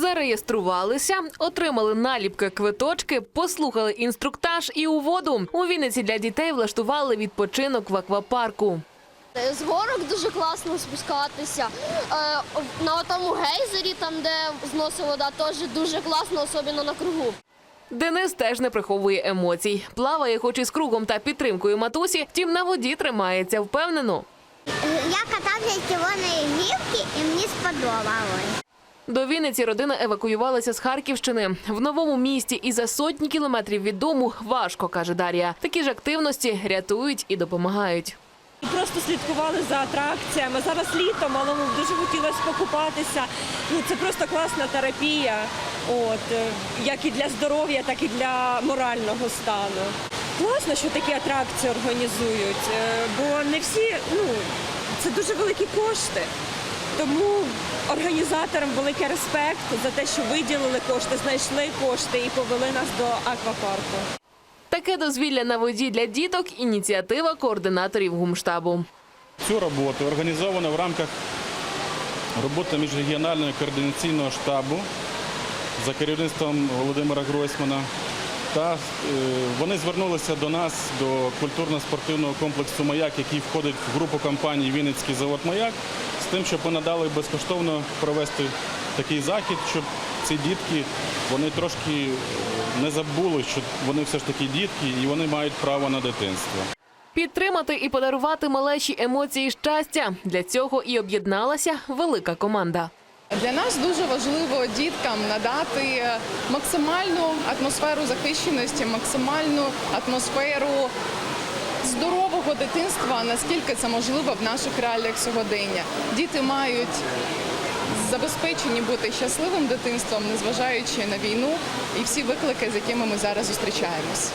Зареєструвалися, отримали наліпки квиточки, послухали інструктаж і у воду. У Вінниці для дітей влаштували відпочинок в аквапарку. З горок дуже класно спускатися. Е, На тому гейзері, там де зносить вода, теж дуже класно, особливо на кругу. Денис теж не приховує емоцій. Плаває, хоч і з кругом та підтримкою матусі, втім на воді тримається впевнено. Я катався з червоної гілки і мені сподобалось. До Вінниці родина евакуювалася з Харківщини. В новому місті і за сотні кілометрів від дому важко, каже Дар'я. Такі ж активності рятують і допомагають. Просто слідкували за атракціями. Зараз літом, але ну, дуже хотілося покупатися. Ну, це просто класна терапія, от, е, як і для здоров'я, так і для морального стану. Класно, що такі атракції організують, е, бо не всі, ну, це дуже великі кошти. Тому організаторам великий респект за те, що виділили кошти, знайшли кошти і повели нас до аквапарку. Таке дозвілля на воді для діток ініціатива координаторів гумштабу. Цю роботу організовано в рамках роботи міжрегіонального координаційного штабу за керівництвом Володимира Гройсмана. Та е, вони звернулися до нас, до культурно-спортивного комплексу Маяк, який входить в групу компаній Вінницький завод Маяк, з тим, щоб ми надали безкоштовно провести такий захід, щоб ці дітки трошки е, не забули, що вони все ж таки дітки і вони мають право на дитинство. Підтримати і подарувати малечі емоції щастя. Для цього і об'єдналася велика команда. Для нас дуже важливо діткам надати максимальну атмосферу захищеності, максимальну атмосферу здорового дитинства, наскільки це можливо в наших реаліях сьогодення. Діти мають забезпечені бути щасливим дитинством, незважаючи на війну і всі виклики, з якими ми зараз зустрічаємось.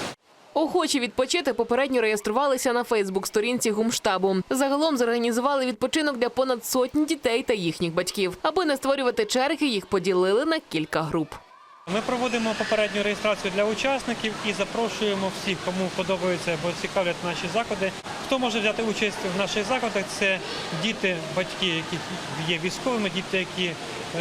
Охочі відпочити попередньо реєструвалися на Фейсбук-сторінці гумштабу. Загалом зорганізували відпочинок для понад сотні дітей та їхніх батьків. Аби не створювати черги, їх поділили на кілька груп. Ми проводимо попередню реєстрацію для учасників і запрошуємо всіх, кому подобаються або цікавлять наші заходи. Хто може взяти участь в наших заходах? Це діти, батьки, які є військовими, діти, які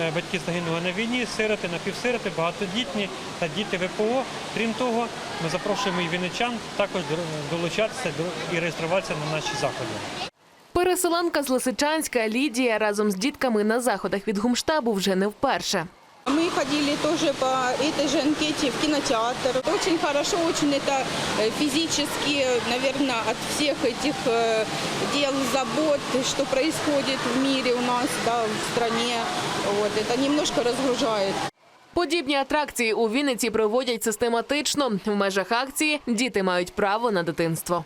е, батьки загинули на війні, сироти, напівсироти, багатодітні та діти ВПО. Крім того, ми запрошуємо і вінничан також долучатися до- і реєструватися на наші заходи. Переселенка з Лисичанська Лідія разом з дітками на заходах від гумштабу вже не вперше. Мы ходили тоже по этой же анкете в кинотеатр. Очень хорошо, очень это э, физически, наверное, от всех этих э, дел, забот, что происходит в мире у нас, да, в стране. Вот, это немножко разгружает. Подібні атракції у Вінниці проводять систематично. В межах акції діти мають право на дитинство.